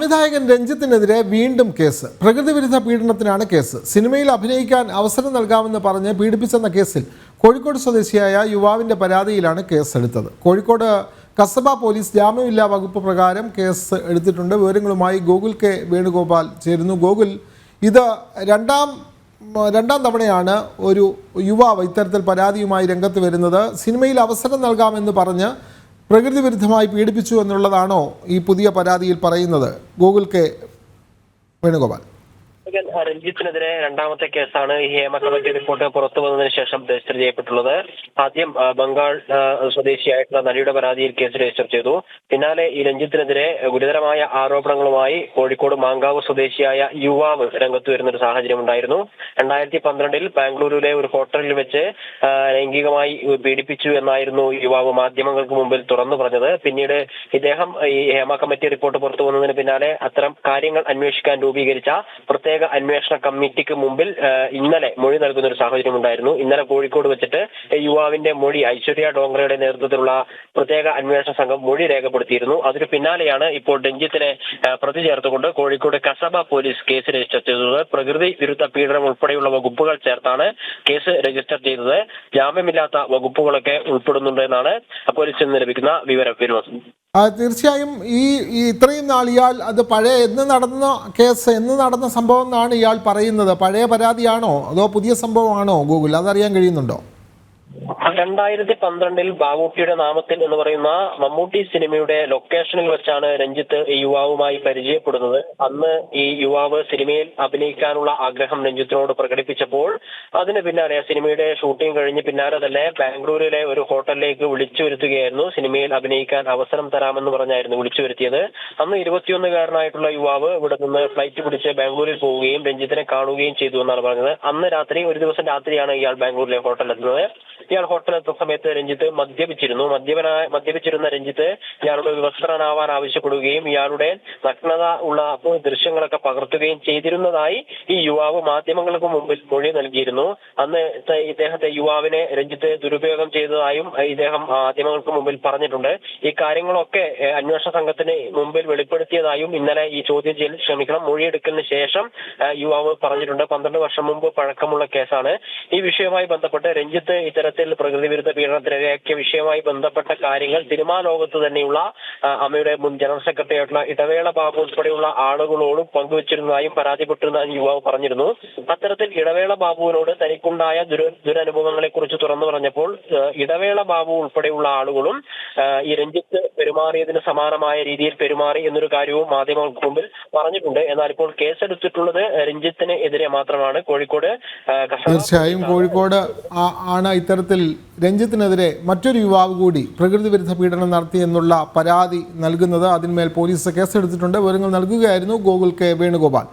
സംവിധായകൻ രഞ്ജിത്തിനെതിരെ വീണ്ടും case. പ്രകൃതിവിരുദ്ധ പീഡനത്തിനാണ് case. സിനിമയിൽ അഭിനയിക്കാൻ അവസരം നൽകാമെന്ന് പറഞ്ഞ് പീഡിപ്പിച്ചെന്ന കേസിൽ കോഴിക്കോട് സ്വദേശിയായ യുവാവിന്റെ പരാതിയിലാണ് കേസെടുത്തത് കോഴിക്കോട് കസബ പോലീസ് ജാമ്യമില്ലാ വകുപ്പ് പ്രകാരം കേസ് എടുത്തിട്ടുണ്ട്. വിവരങ്ങളുമായി ഗോകുൽ കെ വേണുഗോപാൽ ചേരുന്നു. ഗോകുൽ ഇത് രണ്ടാം രണ്ടാം തവണയാണ് ഒരു യുവാവ് ഇത്തരത്തിൽ പരാതിയുമായി രംഗത്ത് വരുന്നത്. സിനിമയിൽ അവസരം നൽകാമെന്ന് പറഞ്ഞ് പ്രകൃതി വിരുദ്ധമായി പീഡിപ്പിച്ചു എന്നുള്ളതാണോ ഈ പുതിയ പരാതിയിൽ പറയുന്നത്? Google K Venugopal. രഞ്ജിത്തിനെതിരെ രണ്ടാമത്തെ കേസാണ് ഈ ഹേമ കമ്മിറ്റി റിപ്പോർട്ട് പുറത്തു വന്നതിന് ശേഷം രജിസ്റ്റർ ചെയ്യപ്പെട്ടുള്ളത്. ആദ്യം ബംഗാൾ സ്വദേശിയായിട്ടുള്ള നടിയുടെ പരാതിയിൽ കേസ് രജിസ്റ്റർ ചെയ്തു. പിന്നാലെ ഈ രഞ്ജിത്തിനെതിരെ ഗുരുതരമായ ആരോപണങ്ങളുമായി കോഴിക്കോട് മാങ്കാവ് സ്വദേശിയായ യുവാവ് രംഗത്ത് വരുന്ന ഒരു സാഹചര്യം ഉണ്ടായിരുന്നു. രണ്ടായിരത്തി പന്ത്രണ്ടിൽ ബാംഗ്ലൂരിലെ ഒരു ഹോട്ടലിൽ വെച്ച് ലൈംഗികമായി പീഡിപ്പിച്ചു എന്നായിരുന്നു യുവാവ് മാധ്യമങ്ങൾക്ക് മുമ്പിൽ തുറന്നു പറഞ്ഞത്. പിന്നീട് ഇദ്ദേഹം ഈ ഹേമ കമ്മിറ്റി റിപ്പോർട്ട് പുറത്തു വന്നതിന് പിന്നാലെ അത്തരം കാര്യങ്ങൾ അന്വേഷിക്കാൻ രൂപീകരിച്ച പ്രത്യേക അന്വേഷണ കമ്മിറ്റിക്ക് മുമ്പിൽ ഇന്നലെ മൊഴി നൽകുന്ന ഒരു സാഹചര്യം ഉണ്ടായിരുന്നു. ഇന്നലെ കോഴിക്കോട് വെച്ചിട്ട് യുവാവിന്റെ മൊഴി ഐശ്വര്യ ഡോങ്റയുടെ നേതൃത്വത്തിലുള്ള പ്രത്യേക അന്വേഷണ സംഘം മൊഴി രേഖപ്പെടുത്തിയിരുന്നു. അതിന് പിന്നാലെയാണ് ഇപ്പോൾ രഞ്ജിത്തിനെ പ്രതി ചേർത്തുകൊണ്ട് Kozhikode Kasaba police case register ചെയ്തത്. പ്രകൃതി വിരുദ്ധ പീഡനം ഉൾപ്പെടെയുള്ള വകുപ്പുകൾ ചേർത്താണ് കേസ് രജിസ്റ്റർ ചെയ്തത്. ജാമ്യമില്ലാത്ത വകുപ്പുകളൊക്കെ ഉൾപ്പെടുന്നുണ്ട് എന്നാണ് പോലീസിൽ നിന്ന് ലഭിക്കുന്ന വിവരം. വിനോദ്. തീർച്ചയായും ഈ ഇത്രയും നാൾ ഇയാൾ അത് പഴയ എന്ന് നടന്ന കേസ് എന്ന് നടന്ന സംഭവം എന്നാണ് ഇയാൾ പറയുന്നത്. പഴയ പരാതിയാണോ? അതോ പുതിയ സംഭവമാണോ ഗൂഗിൾ അതറിയാൻ കഴിയുന്നുണ്ടോ? രണ്ടായിരത്തി പന്ത്രണ്ടിൽ ബാബൂട്ടിയുടെ നാമത്തിൽ എന്ന് പറയുന്ന മമ്മൂട്ടി സിനിമയുടെ ലൊക്കേഷനിൽ വെച്ചാണ് രഞ്ജിത്ത് ഈ യുവാവുമായി പരിചയപ്പെടുന്നത്. അന്ന് ഈ യുവാവ് സിനിമയിൽ അഭിനയിക്കാനുള്ള ആഗ്രഹം രഞ്ജിത്തിനോട് പ്രകടിപ്പിച്ചപ്പോൾ അതിന് പിന്നാലെ സിനിമയുടെ ഷൂട്ടിംഗ് കഴിഞ്ഞ് പിന്നാലെ തന്നെ ബാംഗ്ലൂരിലെ ഒരു ഹോട്ടലിലേക്ക് വിളിച്ചു വരുത്തുകയായിരുന്നു. സിനിമയിൽ അഭിനയിക്കാൻ അവസരം തരാമെന്ന് പറഞ്ഞായിരുന്നു വിളിച്ചു വരുത്തിയത്. അന്ന് ഇരുപത്തിയൊന്നുകാരനായിട്ടുള്ള യുവാവ് ഇവിടെ നിന്ന് ഫ്ലൈറ്റ് പിടിച്ച് ബാംഗ്ലൂരിൽ പോവുകയും രഞ്ജിത്തിനെ കാണുകയും ചെയ്തു എന്നാണ് പറഞ്ഞത്. അന്ന് രാത്രി ഒരു ദിവസം രാത്രിയാണ് ഇയാൾ ബാംഗ്ലൂരിലെ ഹോട്ടലിൽ എത്തുന്നത് ഇയാൾ ഹോട്ടലിൽ എത്തുന്ന സമയത്ത് രഞ്ജിത്ത് മദ്യപിച്ചിരുന്നു. മദ്യപനായ മദ്യപിച്ചിരുന്ന രഞ്ജിത്ത് ഇയാളുടെ വിവസ്ത്രനാവാൻ ആവശ്യപ്പെടുകയും ഇയാളുടെ നഗ്നത ഉള്ള ദൃശ്യങ്ങളൊക്കെ പകർത്തുകയും ചെയ്തിരുന്നതായി ഈ യുവാവ് മാധ്യമങ്ങൾക്ക് മുമ്പിൽ മൊഴി നൽകിയിരുന്നു. അന്ന് ഇദ്ദേഹത്തെ യുവാവിനെ രഞ്ജിത്ത് ദുരുപയോഗം ചെയ്തതായും ഇദ്ദേഹം മാധ്യമങ്ങൾക്ക് മുമ്പിൽ പറഞ്ഞിട്ടുണ്ട്. ഈ കാര്യങ്ങളൊക്കെ അന്വേഷണ സംഘത്തിന് മുമ്പിൽ വെളിപ്പെടുത്തിയതായും ഇന്നലെ ഈ ചോദ്യം ചെയ്യൽ ക്ഷമിക്കണം മൊഴിയെടുക്കലിന് ശേഷം യുവാവ് പറഞ്ഞിട്ടുണ്ട്. പന്ത്രണ്ട് വർഷം മുമ്പ് പഴക്കമുള്ള കേസാണ്. ഈ വിഷയവുമായി ബന്ധപ്പെട്ട് രഞ്ജിത്ത് ഇത്തരത്തിൽ പ്രകൃതി വിരുദ്ധ പീഡനത്തിനിരയാക്കിയ വിഷയവുമായി ബന്ധപ്പെട്ട കാര്യങ്ങൾ സിനിമാ ലോകത്ത് തന്നെയുള്ള അമ്മയുടെ മുൻ ജനറൽ സെക്രട്ടറി ആയിട്ടുള്ള ഇടവേള ബാബു ഉൾപ്പെടെയുള്ള ആളുകളോടും പങ്കുവച്ചിരുന്നതായും പരാതിപ്പെട്ടിരുന്നതായും യുവാവ് പറഞ്ഞിരുന്നു. അത്തരത്തിൽ ഇടവേള ബാബുവിനോട് തനിക്കുണ്ടായ ദുര ദുരനുഭവങ്ങളെ കുറിച്ച് തുറന്നു പറഞ്ഞപ്പോൾ ഇടവേള ബാബു ഉൾപ്പെടെയുള്ള ആളുകളും ഈ രഞ്ജിത്ത് പെരുമാറിയതിന് സമാനമായ രീതിയിൽ പെരുമാറി എന്നൊരു കാര്യവും മാധ്യമങ്ങൾക്ക് മുമ്പിൽ പറഞ്ഞിട്ടുണ്ട്. എന്നാൽ ഇപ്പോൾ കേസെടുത്തിട്ടുള്ളത് രഞ്ജിത്തിന് എതിരെ മാത്രമാണ്. കോഴിക്കോട് തീർച്ചയായും കോഴിക്കോട് ആണ് ആണ് ഇത്തരത്തിൽ രഞ്ജിത്തിനെതിരെ മറ്റൊരു യുവാവ് കൂടി പ്രകൃതി വിരുദ്ധ പീഡനം നടത്തി എന്നുള്ള പരാതി നൽകുന്നത് അതിന്മേൽ പോലീസ് കേസെടുത്തിട്ടുണ്ട്. വിവരങ്ങൾ നൽകുകയായിരുന്നു ഗോകുൽ കെ വേണുഗോപാൽ.